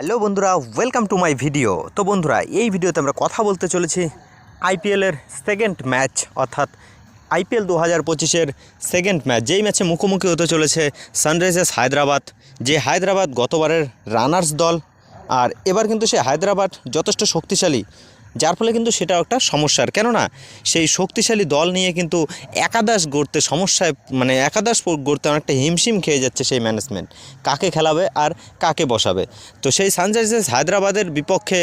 Hello বন্ধুরা welcome to my video তো বন্ধুরা, এই ভিডিওতে আমরা কথা বলতে চলেছি আইপিএলের সেকেন্ড ম্যাচ অর্থাৎ আইপিএল দু হাজার পঁচিশের সেকেন্ড ম্যাচ যেই ম্যাচে মুখোমুখি হতে চলেছে সানরাইজার্স হায়দ্রাবাদ, যে হায়দ্রাবাদ গতবারের রানার্স দল, আর এবার কিন্তু সে হায়দ্রাবাদ যথেষ্ট শক্তিশালী যার ফলে কিন্তু সেটাও একটা সমস্যার। কেননা সেই শক্তিশালী দল নিয়ে কিন্তু একাদশ গড়তে সমস্যায় মানে একাদশ গড়তে অনেকটা হিমশিম খেয়ে যাচ্ছে সেই ম্যানেজমেন্ট কাকে খেলাবে আর কাকে বসাবে? তো সেই সানরাইজার্স হায়দ্রাবাদের বিপক্ষে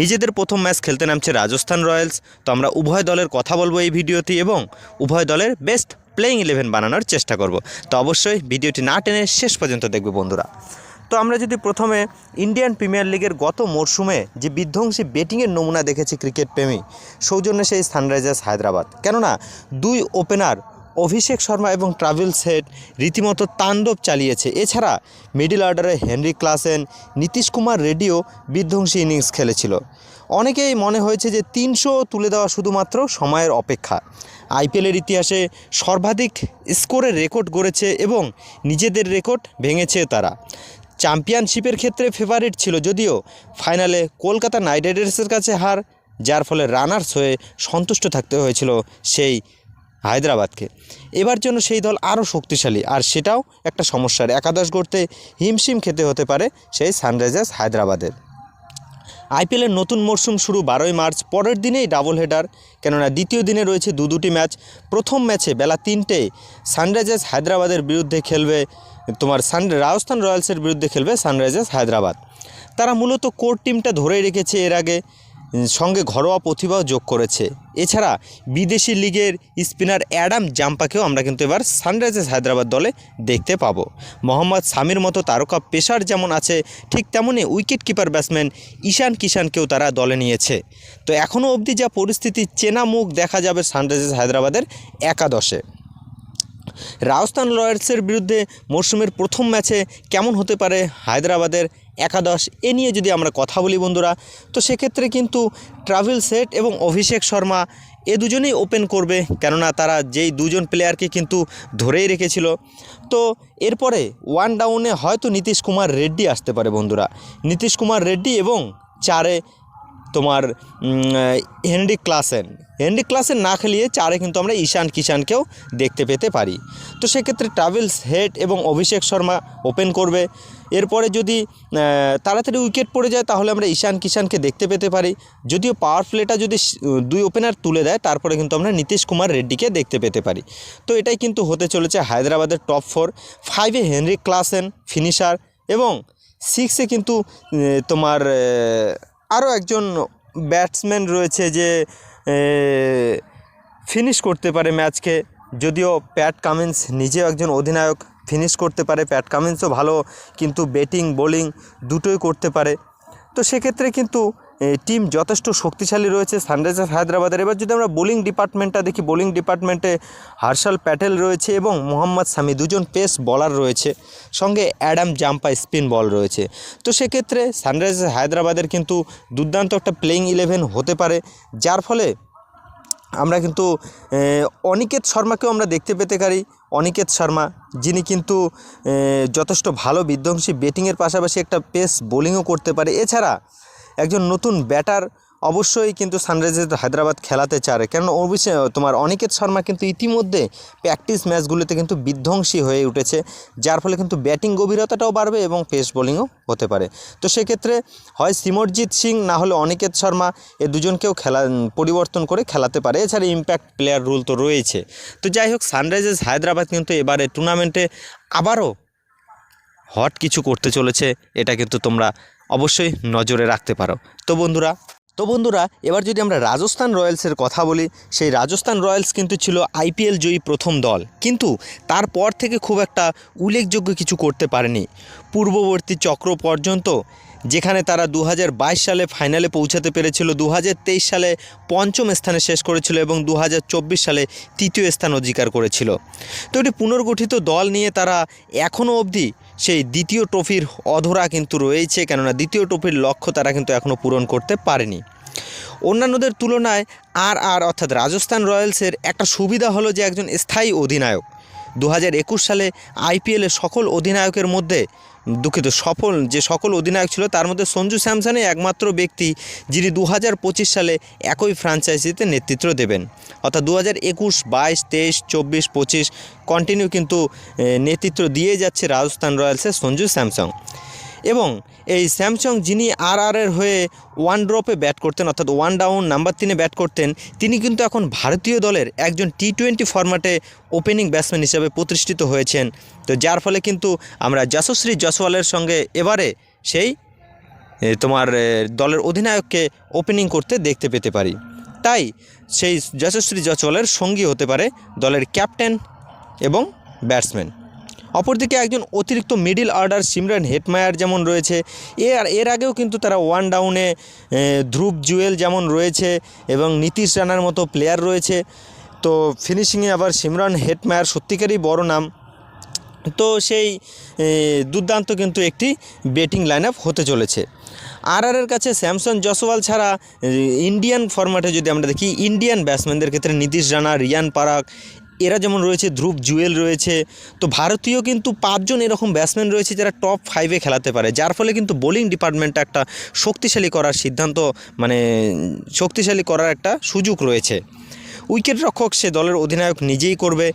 নিজেদের প্রথম ম্যাচ খেলতে নামছে রাজস্থান রয়্যালস। তো আমরা উভয় দলের কথা বলব এই ভিডিওতে এবং উভয় দলের বেস্ট প্লেইং ইলেভেন বানানোর চেষ্টা করব। তো অবশ্যই ভিডিওটি না টেনে শেষ পর্যন্ত দেখবে বন্ধুরা। তো আমরা যদি প্রথমে ইন্ডিয়ান প্রিমিয়ার লিগের গত মরশুমে যে বিধ্বংসী ব্যাটিংয়ের নমুনা দেখেছি ক্রিকেট প্রেমী, সৌজন্যে সেই সানরাইজার্স হায়দ্রাবাদ। কেননা দুই ওপেনার অভিষেক শর্মা এবং ট্রাভেল সেট রীতিমতো তাণ্ডব চালিয়েছে। এছাড়া middle order Henry Klaasen, Nitish Kumar Reddy বিধ্বংসী ইনিংস খেলেছিল। অনেকেই মনে হয়েছে যে তিনশো তুলে দেওয়া শুধুমাত্র সময়ের অপেক্ষা। আইপিএলের ইতিহাসে সর্বাধিক স্কোরের রেকর্ড গড়েছে এবং নিজেদের রেকর্ড ভেঙেছে তারা। চ্যাম্পিয়নশিপের ক্ষেত্রে ফেভারিট ছিল যদিও ফাইনালে কলকাতা নাইট রাইডার্সের কাছে হার, যার ফলে রানার্স হয়ে সন্তুষ্ট থাকতে হয়েছিল সেই হায়দ্রাবাদকে। এবার জন্য সেই দল আরও শক্তিশালী, আর সেটাও একটা সমস্যার। একাদশ গড়তে হিমশিম খেতে হতে পারে সেই সানরাইজার্স হায়দ্রাবাদের। আইপিএলের নতুন মরশুম শুরু বারোই মার্চ, পরের দিনেই ডাবল হেডার কেননা দ্বিতীয় দিনে রয়েছে দু দুটি ম্যাচ। প্রথম ম্যাচে বেলা তিনটে সানরাইজার্স হায়দ্রাবাদের বিরুদ্ধে খেলবে তোমার সান রাজস্থান রয়্যালসের বিরুদ্ধে খেলবে সানরাইজার্স হায়দ্রাবাদ। তারা মূলত কোর টিমটা ধরেই রেখেছে, এর আগে সঙ্গে ঘরোয়া প্রতিভাও যোগ করেছে। এছাড়া বিদেশি লিগের স্পিনার অ্যাডাম জাম্পাকেও আমরা কিন্তু এবার সানরাইজার্স হায়দ্রাবাদ দলে দেখতে পাবো। মোহাম্মদ সামির মতো তারকা পেশার যেমন আছে, ঠিক তেমনই উইকেট কিপার ব্যাটসম্যান ঈশান কিষানকেও তারা দলে নিয়েছে। তো এখনও অবধি যা পরিস্থিতি চেনা মুখ দেখা যাবে সানরাইজার্স হায়দ্রাবাদের একাদশে। রাজস্থান রয়্যালসের বিরুদ্ধে মরশুমের প্রথম ম্যাচে কেমন হতে পারে হায়দ্রাবাদের একাদশ? এ নিয়ে যদি আমরা কথা বলি বন্ধুরা, তো সেক্ষেত্রে কিন্তু ট্রাভেল সেট এবং অভিষেক শর্মা এ দুজনেই ওপেন করবে, কেননা তারা যেই দুজন প্লেয়ারকে কিন্তু ধরেই রেখেছিল। তো এরপরে ওয়ান ডাউনে হয়তো নীতিশ কুমার রেড্ডি আসতে পারে বন্ধুরা। নীতিশ কুমার রেড্ডি এবং চারে তোমার হেনরি ক্লাসেন হেনরি ক্লাসেন না খেলিয়ে চারে কিন্তু আমরা ঈশান কিষানকেও দেখতে পেতে পারি। তো সেক্ষেত্রে ট্রাভেলস হেড এবং অভিষেক শর্মা ওপেন করবে। এরপরে যদি তাড়াতাড়ি উইকেট পড়ে যায়, তাহলে আমরা ঈশান কিষানকে দেখতে পেতে পারি। যদিও পাওয়ার প্লেটা যদি দুই ওপেনার তুলে দেয়, তারপরে কিন্তু আমরা নীতিশ কুমার রেড্ডিকে দেখতে পেতে পারি। তো এটাই কিন্তু হতে চলেছে হায়দ্রাবাদের টপ ফোর ফাইভে হেনরি ক্লাসেন ফিনিশার এবং সিক্সে কিন্তু তোমার আরও একজন ব্যাটসম্যান রয়েছে যে ফিনিশ করতে পারে ম্যাচকে। যদিও প্যাট কামিন্স নিজেও একজন অধিনায়ক ফিনিশ করতে পারে। প্যাট কামিন্সও ভালো, কিন্তু ব্যাটিং, বোলিং দুটোই করতে পারে। তো সেক্ষেত্রে কিন্তু টিম যথেষ্ট শক্তিশালী রয়েছে সানরাইজার্স হায়দ্রাবাদের। এবার যদি আমরা বোলিং ডিপার্টমেন্টটা দেখি বোলিং ডিপার্টমেন্টে হার্ষাল প্যাটেল রয়েছে এবং মোহাম্মদ সামি, দুজন পেস বলার রয়েছে, সঙ্গে অ্যাডাম জাম্পা স্পিন বল রয়েছে। তো সেক্ষেত্রে সানরাইজার্স হায়দ্রাবাদের কিন্তু দুর্দান্ত একটা প্লেইং ইলেভেন হতে পারে, যার ফলে আমরা কিন্তু অনিকেত শর্মাকেও আমরা দেখতে পেতে পারি। অনিকেত শর্মা, যিনি কিন্তু যথেষ্ট ভালো বিধ্বংসী ব্যাটিংয়ের পাশাপাশি একটা পেস বোলিংও করতে পারে। এছাড়া একজন নতুন ব্যাটার অবশ্যই কিন্তু সানরাইজার্স হায়দ্রাবাদ খেলাতে চায় কেন অবশ্যই তোমার অনিকেত শর্মা কিন্তু ইতিমধ্যে প্র্যাকটিস ম্যাচগুলিতে কিন্তু বিধ্বংসী হয়ে উঠেছে, যার ফলে কিন্তু ব্যাটিং গভীরতাটাও বাড়বে এবং পেস বোলিংও হতে পারে। তো সেক্ষেত্রে হয় সিমরজিৎ সিং না হলে অনিকেত শর্মা, এ দুজনকেও খেলা পরিবর্তন করে খেলাতে পারে। এছাড়া ইম্প্যাক্ট প্লেয়ার রুল তো রয়েছে। তো যাই হোক সানরাইজার্স হায়দ্রাবাদ কিন্তু এবারে টুর্নামেন্টে আবারও হট কিছু করতে চলেছে, এটা কিন্তু তোমরা অবশ্যই নজরে রাখতে পারো। তো বন্ধুরা তো বন্ধুরা, এবার যদি আমরা রাজস্থান রয়্যালসের কথা বলি, সেই রাজস্থান রয়্যালস কিন্তু ছিল আইপিএল জয়ী প্রথম দল। কিন্তু তারপর থেকে খুব একটা উল্লেখযোগ্য কিছু করতে পারেনি। পূর্ববর্তী চক্র পর্যন্ত, যেখানে তারা দু হাজার বাইশ সালে ফাইনালে পৌঁছাতে পেরেছিল দু হাজার তেইশ সালে পঞ্চম স্থানে শেষ করেছিল এবং দু হাজার চব্বিশ সালে তৃতীয় স্থান অধিকার করেছিল। তো এটি পুনর্গঠিত দল নিয়ে তারা এখনও অবধি সেই দ্বিতীয় ট্রফির অধরা কিন্তু রয়েছে, কেননা দ্বিতীয় ট্রফির লক্ষ্য তারা কিন্তু এখনও পূরণ করতে পারেনি। অন্যান্যদের তুলনায় আর আর অর্থাৎ রাজস্থান রয়্যালসের একটা সুবিধা হলো যে একজন স্থায়ী অধিনায়ক। দু হাজার একুশ সালে আইপিএলে সকল অধিনায়কের মধ্যে দুঃখিত, সফল, যে সকল অধিনায়ক ছিল, তার মধ্যে সঞ্জু স্যামসনই একমাত্র ব্যক্তি যিনি দু হাজার পঁচিশ সালে একই ফ্রাঞ্চাইজিতে নেতৃত্ব দেবেন। অর্থাৎ দু হাজার একুশ, বাইশ, তেইশ, চব্বিশ, পঁচিশ কন্টিনিউ কিন্তু নেতৃত্ব দিয়ে যাচ্ছে রাজস্থান রয়্যালসের সঞ্জু স্যামসং এবং এই স্যামসং যিনি আর এর হয়ে ওয়ান ড্রপে ব্যাট করতেন, অর্থাৎ ওয়ান ডাউন নাম্বার তিনে ব্যাট করতেন, তিনি কিন্তু এখন ভারতীয় দলের একজন T twenty format opening batsman হিসেবে প্রতিষ্ঠিত হয়েছেন। তো যার ফলে কিন্তু আমরা যশশ্রী জসওয়ালের সঙ্গে এবারে সেই তোমার দলের অধিনায়ককে ওপেনিং করতে দেখতে পেতে পারি। তাই সেই যশশ্রী জসওয়ালের সঙ্গী হতে পারে দলের ক্যাপ্টেন এবং ব্যাটসম্যান। অপরদিকে একজন অতিরিক্ত মিডিল অর্ডার সিমরান হেটমায়ার যেমন রয়েছে এর এর আগেও কিন্তু তারা ওয়ান ডাউনে ধ্রুব জুয়েল যেমন রয়েছে এবং নীতিশ রানার মতো প্লেয়ার রয়েছে। তো ফিনিশিংয়ে আবার সিমরান হেটমায়ার সত্যিকারই বড় নাম। তো সেই দুর্দান্ত কিন্তু একটি ব্যাটিং লাইন হতে চলেছে। আর এর কাছে স্যামসন জসওয়াল ছাড়া ইন্ডিয়ান ফরম্যাটে যদি আমরা দেখি ইন্ডিয়ান ব্যাটসম্যানদের ক্ষেত্রে নীতিশ রানা, রিয়ান পারাক এরা যেমন রয়েছে, ধ্রুব জুয়েল রয়েছে, তো ভারতীয় কিন্তু পাঁচজন এরকম ব্যাটসম্যান রয়েছে যারা টপ ফাইভে খেলাতে পারে। যার ফলে কিন্তু বোলিং ডিপার্টমেন্টটা একটা শক্তিশালী করার সিদ্ধান্ত মানে শক্তিশালী করার একটা সুযোগ রয়েছে। উইকেট রক্ষক সে দলের অধিনায়ক নিজেই করবে।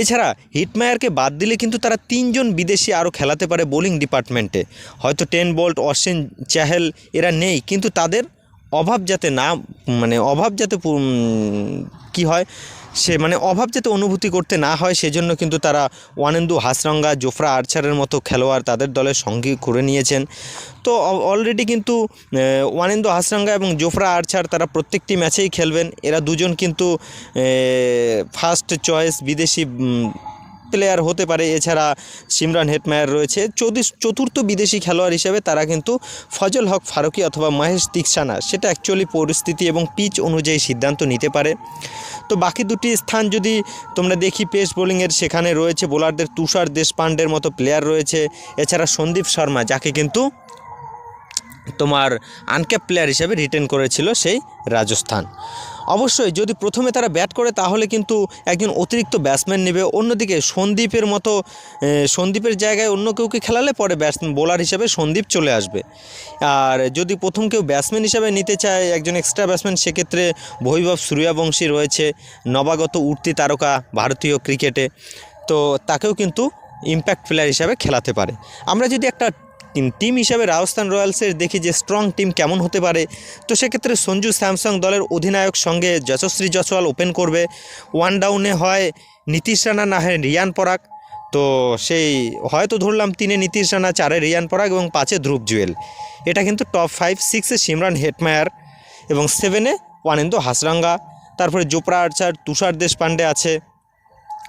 এছাড়া হিটমায়ারকে বাদ দিলে কিন্তু তারা তিনজন বিদেশি আরও খেলাতে পারে বোলিং ডিপার্টমেন্টে হয়তো টেন বোল্ট, অশ্বিন চাহেল এরা নেই, কিন্তু তাদের অভাব যাতে না মানে অভাব যাতে কি হয় সে মানে অভাব যাতে অনুভূতি করতে না হয়, সেজন্য কিন্তু তারা ওয়ানেন্দু, হাসরঙ্গা, জোফরা, আর্চারের মতো খেলোয়াড় তাদের দলের সঙ্গী করে নিয়েছেন। তো অলরেডি কিন্তু ওয়ানেন্দু, হাসরঙ্গা এবং জোফরা, আর্চার তারা প্রত্যেকটি ম্যাচেই খেলবেন। এরা দুজন কিন্তু ফার্স্ট চয়েস বিদেশি প্লেয়ার হতে পারে। এছাড়া সিমরান হেটমায়ার রয়েছে। চতুর্থ বিদেশি খেলোয়াড় হিসেবে তারা কিন্তু ফজল হক ফারুকি অথবা মহেশ তিকসানা সেটা অ্যাকচুয়ালি পরিস্থিতি এবং পিচ অনুযায়ী সিদ্ধান্ত নিতে পারে। তো বাকি দুটি স্থান যদি তোমরা দেখি পেস বোলিংয়ের সেখানে রয়েছে বোলারদের তুষার দেশপাণ্ডের মতো প্লেয়ার রয়েছে। এছাড়া সন্দীপ শর্মা, যাকে কিন্তু তোমার আনক্যাপ প্লেয়ার হিসেবে রিটেন করেছিল সেই রাজস্থান। অবশ্যই যদি প্রথমে তারা ব্যাট করে তাহলে কিন্তু একজন অতিরিক্ত ব্যাটসম্যান নেবে। অন্যদিকে সন্দীপের মতো সন্দীপের জায়গায় অন্য কাউকে খেলালে পরে ব্যাটসম্যান, বোলার হিসেবে সন্দীপ চলে আসবে। আর যদি প্রথম কেউ ব্যাটসম্যান হিসেবে নিতে চায়, একজন এক্সট্রা ব্যাটসম্যান, সেক্ষেত্রে বৈভব সূর্যবংশী রয়েছে নবাগত উঠতি তারকা ভারতীয় ক্রিকেটে। তো তাকেও কিন্তু ইম্প্যাক্ট প্লেয়ার হিসাবে খেলাতে পারে। আমরা যদি একটা টিম টিম হিসাবে রাজস্থান রয়্যালসের দেখি যে স্ট্রং টিম কেমন হতে পারে। তো সেক্ষেত্রে সঞ্জু স্যামসং দলের অধিনায়ক সঙ্গে যশশ্রী জসওয়াল ওপেন করবে। ওয়ান ডাউনে হয় নীতিশ রানা, না হয় রিয়ান পরাগ। তো সেই হয়তো ধরলাম তিনে নীতিশ রানা, চারে রিয়ান পরাগ এবং পাঁচে ধ্রুব জুয়েল। এটা কিন্তু টপ ফাইভ সিক্সে সিমরান হেটমায়ার এবং সেভেনে ওয়ানেন্দু হাসরাঙ্গা। তারপরে জোপরা আর্চার, তুষার দেশপান্ডে আছে।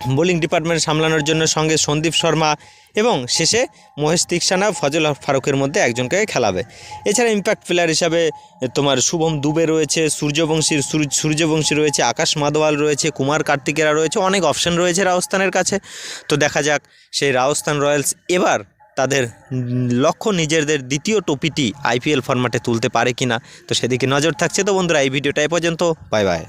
বোলিং ডিপার্টমেন্ট সামলানোর জন্য সঙ্গে সন্দীপ শর্মা এবং শেষে মহেশ তিকসানা, ফজল ফারুকের মধ্যে একজনকে খেলাবে। এছাড়া ইম্প্যাক্ট প্লেয়ার হিসাবে তোমার শুভম দুবে রয়েছে, সূর্যবংশীর সূর্য- সূর্যবংশী রয়েছে, আকাশ মাদওয়াল রয়েছে, কুমার কার্তিকেরা রয়েছে, অনেক অপশন রয়েছে রাজস্থানের কাছে। তো দেখা যাক, সেই রাজস্থান রয়্যালস এবার তাদের লক্ষ্য নিজেদের দ্বিতীয় টপিটি আইপিএল ফরম্যাটে তুলতে পারে কিনা। তো সেদিকে নজর থাকছে তো বন্ধুরা, এই ভিডিওটা এ পর্যন্ত। Bye bye.